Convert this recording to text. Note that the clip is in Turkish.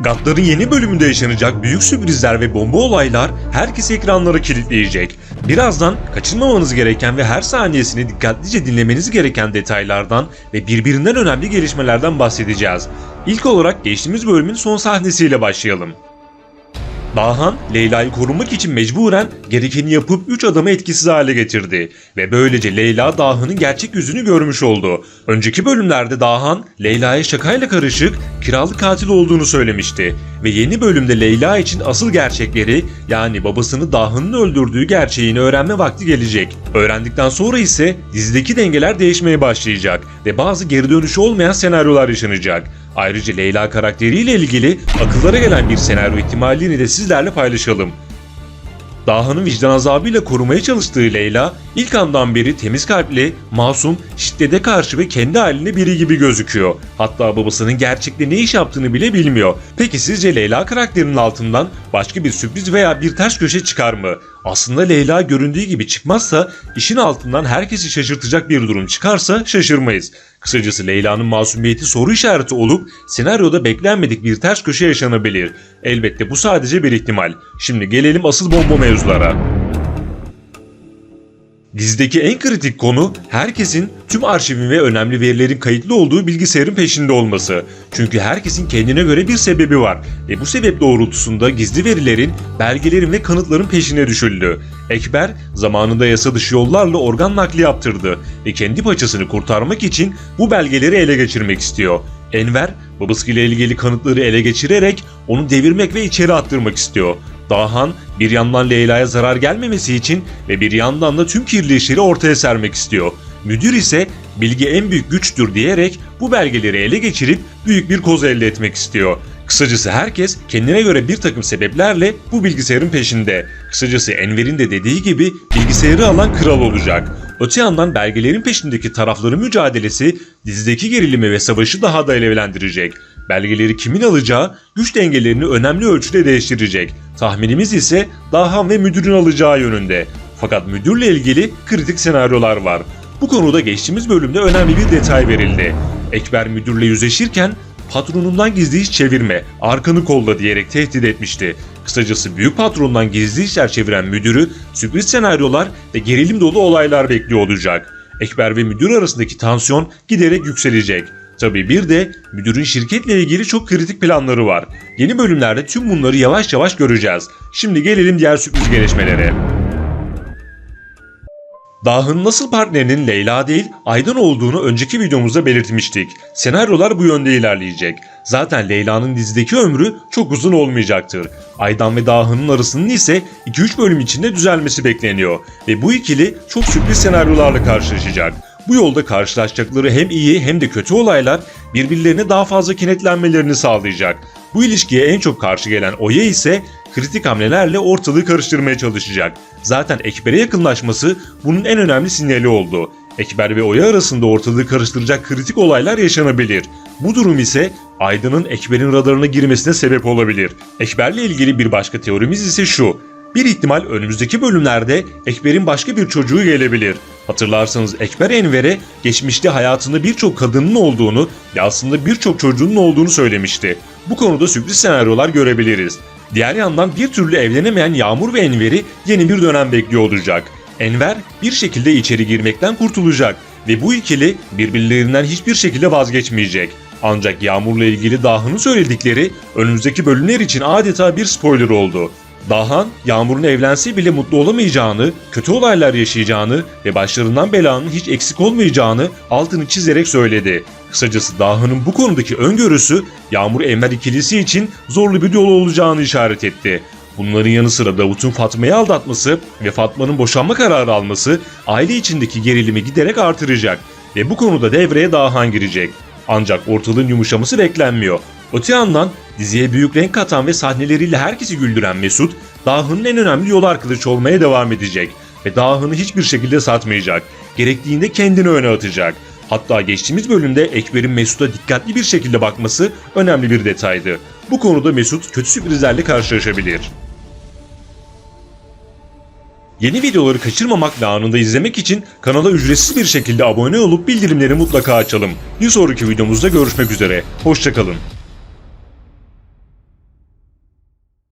Gatların yeni bölümünde yaşanacak büyük sürprizler ve bomba olaylar herkesi ekranlara kilitleyecek. Birazdan kaçırmamanız gereken ve her saniyesini dikkatlice dinlemeniz gereken detaylardan ve birbirinden önemli gelişmelerden bahsedeceğiz. İlk olarak geçtiğimiz bölümün son sahnesiyle başlayalım. Dahan, Leyla'yı korumak için mecburen gerekeni yapıp 3 adamı etkisiz hale getirdi ve böylece Leyla Dahan'ın gerçek yüzünü görmüş oldu. Önceki bölümlerde Dahan, Leyla'ya şakayla karışık kiralık katil olduğunu söylemişti ve yeni bölümde Leyla için asıl gerçekleri yani babasını Dahan'ın öldürdüğü gerçeğini öğrenme vakti gelecek. Öğrendikten sonra ise dizideki dengeler değişmeye başlayacak ve bazı geri dönüşü olmayan senaryolar yaşanacak. Ayrıca Leyla karakteriyle ilgili akıllara gelen bir senaryo ihtimalini de sizlerle paylaşalım. Daha'nın vicdan azabıyla korumaya çalıştığı Leyla, ilk andan beri temiz kalpli, masum, şiddete karşı ve kendi haline biri gibi gözüküyor. Hatta babasının gerçekte ne iş yaptığını bile bilmiyor. Peki sizce Leyla karakterinin altından başka bir sürpriz veya bir ters köşe çıkar mı? Aslında Leyla göründüğü gibi çıkmazsa, işin altından herkesi şaşırtacak bir durum çıkarsa şaşırmayız. Kısacası Leyla'nın masumiyeti soru işareti olup senaryoda beklenmedik bir ters köşe yaşanabilir. Elbette bu sadece bir ihtimal. Şimdi gelelim asıl bomba mevzulara. Dizideki en kritik konu herkesin tüm arşivin ve önemli verilerin kayıtlı olduğu bilgisayarın peşinde olması. Çünkü herkesin kendine göre bir sebebi var ve bu sebep doğrultusunda gizli verilerin, belgelerin ve kanıtların peşine düşüldü. Ekber zamanında yasa dışı yollarla organ nakli yaptırdı ve kendi paçasını kurtarmak için bu belgeleri ele geçirmek istiyor. Enver babasıyla ilgili kanıtları ele geçirerek onu devirmek ve içeri attırmak istiyor. Dahan bir yandan Leyla'ya zarar gelmemesi için ve bir yandan da tüm kirli işleri ortaya sermek istiyor. Müdür ise bilgi en büyük güçtür diyerek bu belgeleri ele geçirip büyük bir koz elde etmek istiyor. Kısacası herkes kendine göre bir takım sebeplerle bu bilgisayarın peşinde. Kısacası Enver'in de dediği gibi bilgisayarı alan kral olacak. Öte yandan belgelerin peşindeki tarafların mücadelesi dizideki gerilimi ve savaşı daha da alevlendirecek. Belgeleri kimin alacağı güç dengelerini önemli ölçüde değiştirecek. Tahminimiz ise Dahan ve müdürün alacağı yönünde. Fakat müdürle ilgili kritik senaryolar var. Bu konuda geçtiğimiz bölümde önemli bir detay verildi. Ekber müdürle yüzleşirken patronundan gizli iş çevirme, arkanı kolla diyerek tehdit etmişti. Kısacası büyük patrondan gizli işler çeviren müdürü sürpriz senaryolar ve gerilim dolu olaylar bekliyor olacak. Ekber ve müdür arasındaki tansiyon giderek yükselecek. Tabi bir de müdürün şirketle ilgili çok kritik planları var. Yeni bölümlerde tüm bunları yavaş yavaş göreceğiz. Şimdi gelelim diğer sürpriz gelişmelere. Dah'ın nasıl partnerinin Leyla değil Aydan olduğunu önceki videomuzda belirtmiştik. Senaryolar bu yönde ilerleyecek. Zaten Leyla'nın dizideki ömrü çok uzun olmayacaktır. Aydan ve Dahı'nın arasının ise 2-3 bölüm içinde düzelmesi bekleniyor. Ve bu ikili çok sürpriz senaryolarla karşılaşacak. Bu yolda karşılaşacakları hem iyi hem de kötü olaylar birbirlerine daha fazla kenetlenmelerini sağlayacak. Bu ilişkiye en çok karşı gelen Oya ise kritik hamlelerle ortalığı karıştırmaya çalışacak. Zaten Ekber'e yakınlaşması bunun en önemli sinyali oldu. Ekber ve Oya arasında ortalığı karıştıracak kritik olaylar yaşanabilir. Bu durum ise Aydın'ın Ekber'in radarına girmesine sebep olabilir. Ekber'le ilgili bir başka teorimiz ise şu. Bir ihtimal önümüzdeki bölümlerde Ekber'in başka bir çocuğu gelebilir. Hatırlarsanız Ekber Enver'e geçmişte hayatında birçok kadının olduğunu ve aslında birçok çocuğunun olduğunu söylemişti. Bu konuda sürpriz senaryolar görebiliriz. Diğer yandan bir türlü evlenemeyen Yağmur ve Enver'i yeni bir dönem bekliyor olacak. Enver bir şekilde içeri girmekten kurtulacak ve bu ikili birbirlerinden hiçbir şekilde vazgeçmeyecek. Ancak Yağmur'la ilgili Daha'nın söyledikleri önümüzdeki bölümler için adeta bir spoiler oldu. Dahan, Yağmur'un evlense bile mutlu olamayacağını, kötü olaylar yaşayacağını ve başlarından belanın hiç eksik olmayacağını altını çizerek söyledi. Kısacası Dahan'ın bu konudaki öngörüsü Yağmur Enver ikilisi için zorlu bir yol olacağını işaret etti. Bunların yanı sıra Davut'un Fatma'yı aldatması ve Fatma'nın boşanma kararı alması aile içindeki gerilimi giderek artıracak ve bu konuda devreye Dahan girecek. Ancak ortalığın yumuşaması beklenmiyor. Öte yandan diziye büyük renk katan ve sahneleriyle herkesi güldüren Mesut, Dahı'nın en önemli yol arkadaşı olmaya devam edecek ve Dahı'nı hiçbir şekilde satmayacak. Gerektiğinde kendini öne atacak. Hatta geçtiğimiz bölümde Ekber'in Mesut'a dikkatli bir şekilde bakması önemli bir detaydı. Bu konuda Mesut kötü sürprizlerle karşılaşabilir. Yeni videoları kaçırmamak ve anında izlemek için kanala ücretsiz bir şekilde abone olup bildirimleri mutlaka açalım. Bir sonraki videomuzda görüşmek üzere. Hoşçakalın.